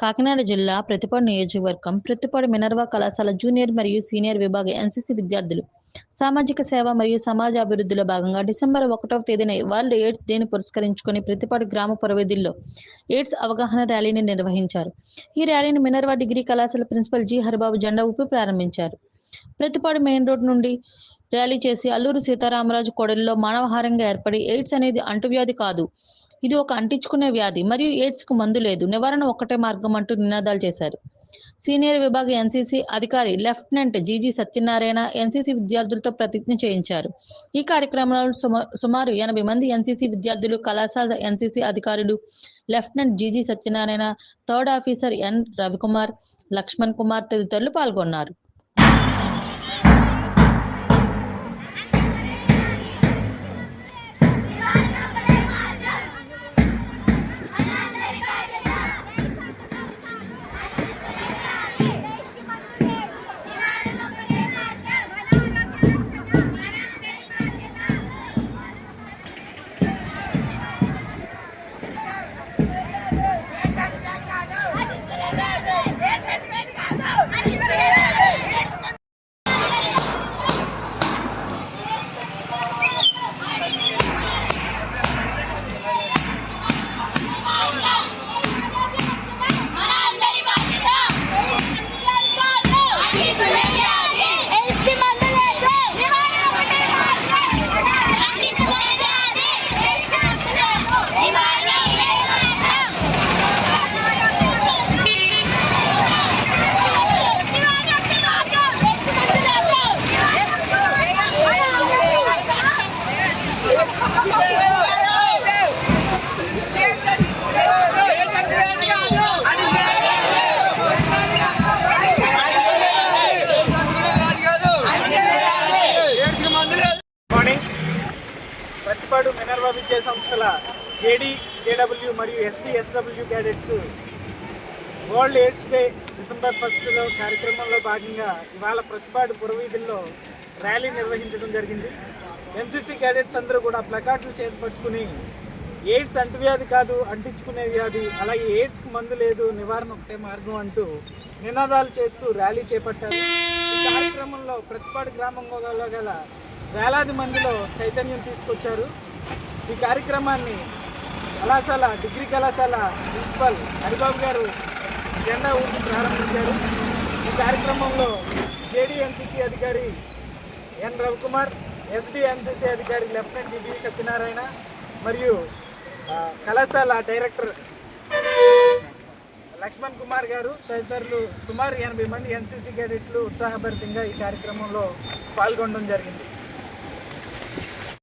కాకినాడ జిల్లా ప్రతిపాడు నియోజకవర్గం ప్రతిపాడు మినర్వా కళాశాల జూనియర్ మరియు సీనియర్ విభాగ ఎన్సీసీ విద్యార్థులు. సామాజిక సేవ మరియు సమాజ అభివృద్ధిలో భాగంగా డిసెంబర్ ఒకటవ తేదీన వరల్డ్ ఎయిడ్స్ డేని పురస్కరించుకుని ప్రతిపాడు గ్రామ పురవీధుల్లో ఎయిడ్స్ అవగాహన ర్యాలీని నిర్వహించారు. ఈ ర్యాలీని మినర్వా డిగ్రీ కళాశాల ప్రిన్సిపల్ జి. హరిబాబు జెండా ఊపి ప్రారంభించారు. ప్రతిపాడు మెయిన్ రోడ్ నుండి ర్యాలీ చేసి అల్లూరు సీతారామరాజు కోడలిలో మానవహారంగా ఏర్పడి ఎయిడ్స్ అనేది అంటువ్యాధి కాదు. ఇది ఒక అంటించుకునే వ్యాధి. మరియు ఎయిడ్స్కు మందు లేదు. నివారణ ఒక్కటే మార్గం అంటూ నినాదాలు చేశారు. సీనియర్ విభాగ ఎన్సీసీ అధికారి లెఫ్టినెంట్ జీజీ సత్యనారాయణ ఎన్సీసీ విద్యార్థులతో ప్రతిజ్ఞ చేయించారు. ఈ కార్యక్రమంలో సుమారు ఎనభై మంది ఎన్సీసీ విద్యార్థులు కళాశాల ఎన్సీసీ అధికారులు lieutenant G G Satyanarayana third officer N. Ravikumar Lakshman Kumar తదితరులు పాల్గొన్నారు. ప్రతిపాడు మినర్వా విద్యా సంస్థల జేడీ జేడబ్ల్యూ మరియు ST SW cadets world AIDS day December ఫస్ట్లో కార్యక్రమంలో భాగంగా ఇవాళ ప్రతిపాటు పురవీధుల్లో ర్యాలీ నిర్వహించడం జరిగింది. ఎన్సీసీ క్యాడెట్స్ అందరూ కూడా ప్లకార్డులు చేపట్టుకుని ఎయిడ్స్ అంటువ్యాధి కాదు అంటించుకునే వ్యాధి అలాగే ఎయిడ్స్కి మందు లేదు నివారణ ఒకటే మార్గం అంటూ నినాదాలు చేస్తూ ర్యాలీ చేపట్టారు. ఈ కార్యక్రమంలో ప్రతిపాడు గ్రామంలో గల వేలాది మందిలో చైతన్యం తీసుకొచ్చారు. ఈ కార్యక్రమాన్ని కళాశాల డిగ్రీ కళాశాల ప్రిన్సిపల్ హరిబాబు గారు జెండా ఊపి ప్రారంభించారు. ఈ కార్యక్రమంలో జేడీఎన్సీసీ అధికారి ఎన్ రవికుమార్ ఎస్డిఎన్సీసీ అధికారి లెఫ్టినెంట్ జిబి సత్యనారాయణ మరియు కళాశాల డైరెక్టర్ లక్ష్మణ్ కుమార్ గారు తదితరులు సుమారు ఎనభై మంది ఎన్సీసీ క్యాడెట్లు ఉత్సాహభరితంగా ఈ కార్యక్రమంలో పాల్గొనడం జరిగింది.